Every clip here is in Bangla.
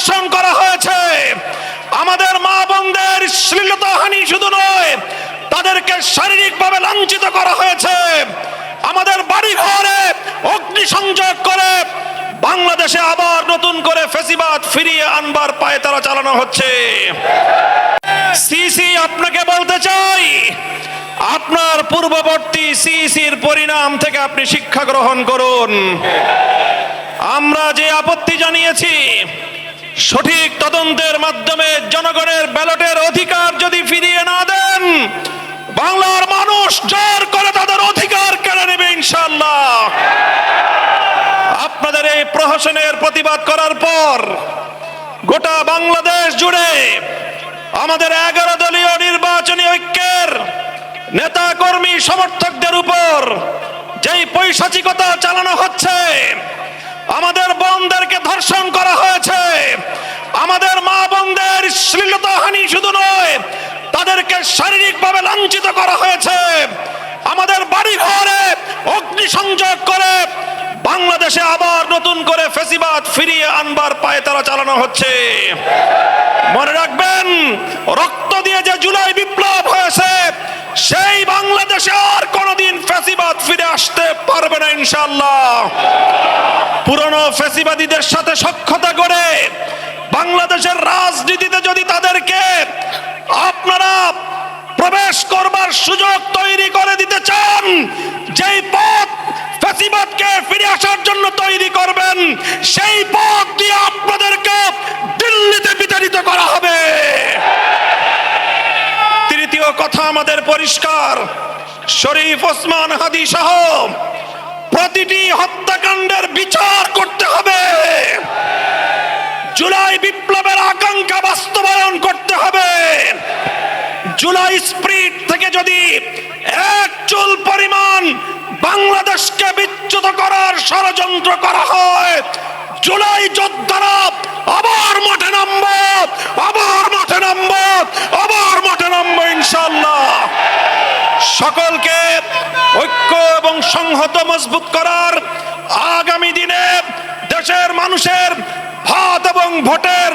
ধর্ষণ করা হয়েছে। আমাদের মা বোনদের শ্লীলতাহানি শুধু নয়, তাদেরকে শারীরিকভাবে লাঞ্ছিত করা হয়েছে। আমাদের বাড়ি ঘরে অগ্নিসংযোগ করে বাংলাদেশে আবার নতুন করে ফেসিবাদ ফিরিয়ে আনবার পায়ে তারা চালানো হচ্ছে। সিসি, আপনাকে বলতে চাই, আপনার পূর্ববর্তী সিসির পরিণাম থেকে আপনি শিক্ষা গ্রহণ করুন। আমরা যে আপত্তি জানিয়েছি সঠিক তদন্তের মাধ্যমে জনগণের ব্যালটের অধিকার যদি ফিরিয়ে না দেন, বাংলার মানুষ জোর করে তাদের অধিকার কেড়ে নেবে ইনশাল্লাহ আপনাদের এই প্রহসনের প্রতিবাদ করার পর গোটা বাংলাদেশ জুড়ে আমাদের এগারো দলীয় নির্বাচনী ঐক্যের নেতা কর্মী সমর্থকদের উপর যেই পৈশাচিকতা চালানো হচ্ছে, আমাদের বোনদেরকে ধর্ষণ করা হয়েছে। বোনদের শ্লীলতাহানি শুধু নয়, তাদেরকে শারীরিকভাবে লাঞ্ছিত করা হয়েছে। আমাদের বাড়ি ঘরে অগ্নিসংযোগ করে বাংলাদেশে আবার নতুন করে ফেসিবাদ ফিরিয়ে আনবার পায়ে তারা চালানো হচ্ছে। মনে রাখবেন, রক্ত দিয়ে যে জুলাই বিপ্লব হয়েছে, সেই বাংলাদেশে আর কোনোদিন ফেসিবাদ ফিরে আসতে পারবে না ইনশাল্লাহ পুরনো ফেসিবাদীদের সাথে সক্ষতা করে বাংলাদেশের রাজনীতিতে যদি তাদেরকে আপনারা প্রবেশ করবার সুযোগ তৈরি করে দিতে চান, যেই পথ ফেসিবাদকে ফিরে আসার জন্য তৈরি করবেন, সেই পথ দিয়ে আপনাদেরকে দিল্লিতে বিতাড়িত করা হবে। তৃতীয় কথা আমাদের পরিষ্কার, শরীফ ওসমান হাদি সহ প্রতিটি হত্যাকাণ্ডের বিচার করতে হবে। জুলাই বিপ্লবের আকাঙ্ক্ষা বাস্তবায়ন করতে হবে জুলাই স্প্রিট থেকে যদি এক চুল পরিমাণ বাংলাদেশকে বিচ্যুত করার ষড়যন্ত্র করা হয়, জুলাই যোদ্ধারা আবার মাঠে নামব, আবার মাঠে নামব, আবার মাঠে নামবো ইনশাল্লাহ সকলকে ঐক্য এবং সংহত মজবুত করার আগামী দিনে দেশের মানুষের ভাত এবং ভোটের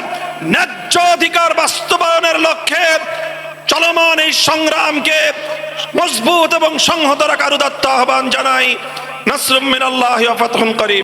ন্যায্য অধিকার বাস্তবায়নের লক্ষ্যে চলমান এই সংগ্রামকে মজবুত এবং সংহত রাখার উদাত্ত আহ্বান জানাই। নাসরুম আল্লাহ ফাতহুন